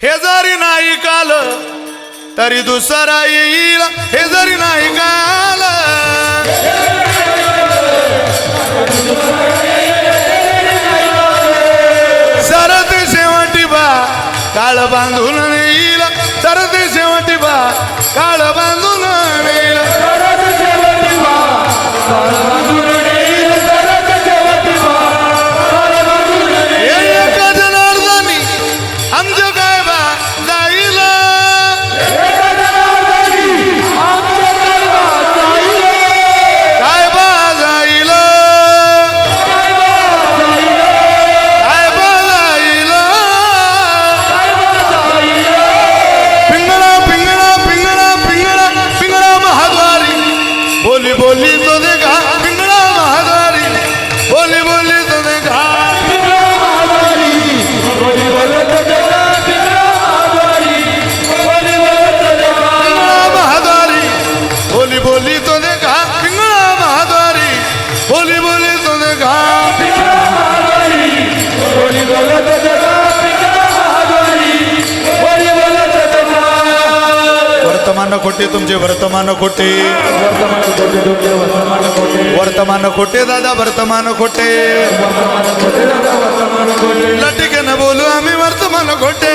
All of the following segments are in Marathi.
हे जरी नाही काल तरी दुसरा येईल. हे जरी नाही काल. सरत शेवटी बा काळ बांधून येईल सरत शेवटी बा काळ बांधून बोली बोली तो देखा पिंगळा महाद्वारी बोली बोली तो देखा वर्तमान खोटे तुमचे वर्तमान खोटे वर्तमान खोटे दादा वर्तमान खोटे लटिके न बोलू आम्ही वर्तमान खोटे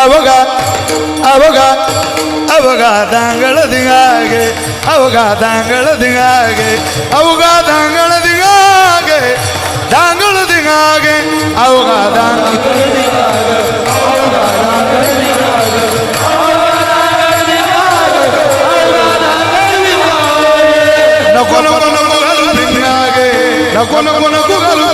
अवगा अवगा अवगा दांगळ दिगागे अवगा दांगळ दिगागे अवगा दांगळ दिगागे दांगळ दिगागे अवगा दांग नको नको नको घालू पिंगागे नको नको नको घालू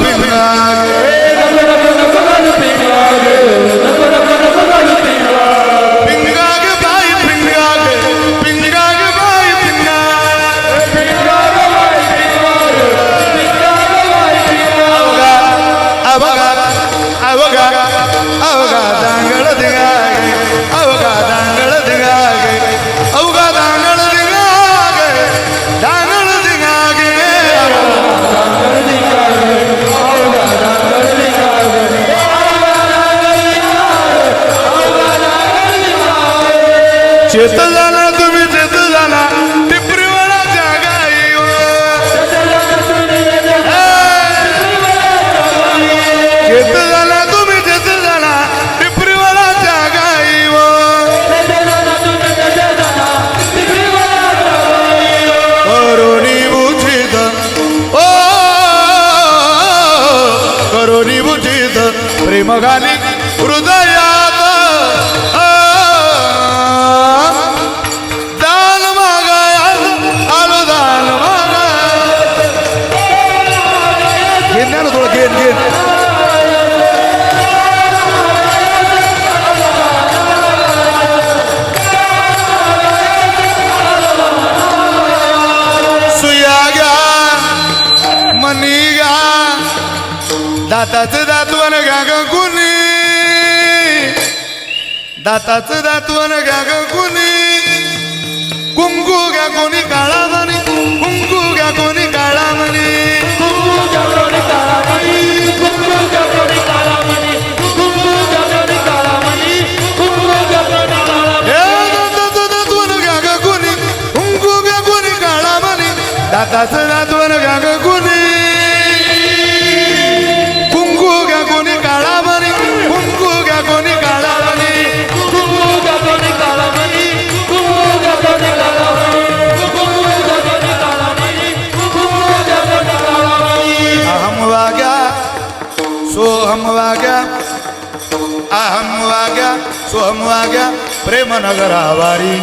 झाला तुम्ही चेत झाला टिपरीवाला जागा चेत झाला तुम्ही चेत झाला टिपरीवाला जागा करोनी बुझित ओ करोनी बुझित प्रेम दाताचं दातवन गाग कुणी. दाताचं दातवन गाग कुणी. कुंकू घ्या कोणी काळा म्हणे. कुंकू घ्या कोणी काळा म्हणे. दाताचं दातवन गाग कुणी. सोमवाग्या सोहम वाग्या प्रेम नगरावारी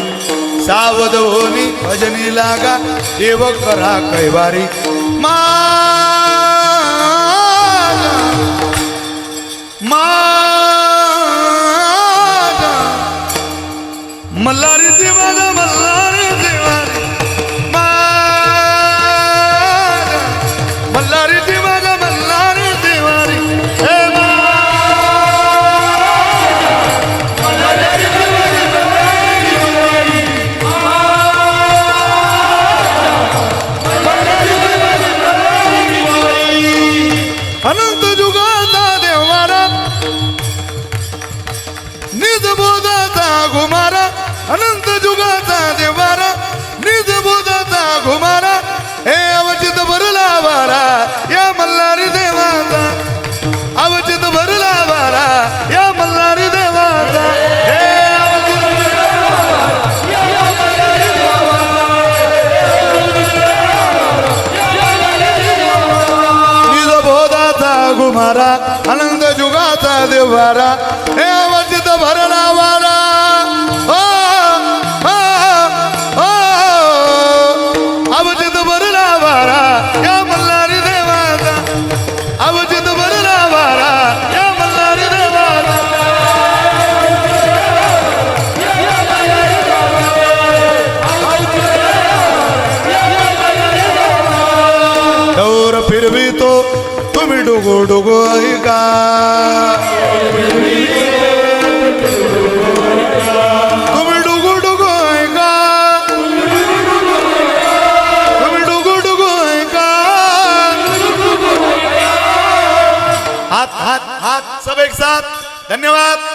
सावध होनी भजनी लागा देव करा कैवारी. मा मल्हारी देवाला निज बोधाचा घुमारा अनंत जुगाचा देवारा निज बोधाचा घुमारा हे अवचित भरला वारा या मल्हारी देवाचा अवचित भरला वारा या मल्हारी देवाचा हे अवचित निज बोधाचा घुमारा आनंद जुगाचा देवारा हे अवचित भरला वारा. ओ, ओ, ओ, अवचित भरला वारा. या मल्हारी देवाचा. अवचित भरला वारा. या मल्हारी देवाचा. दौर फिरवितो तुम्ही डुगो डुगो धन्यवाद.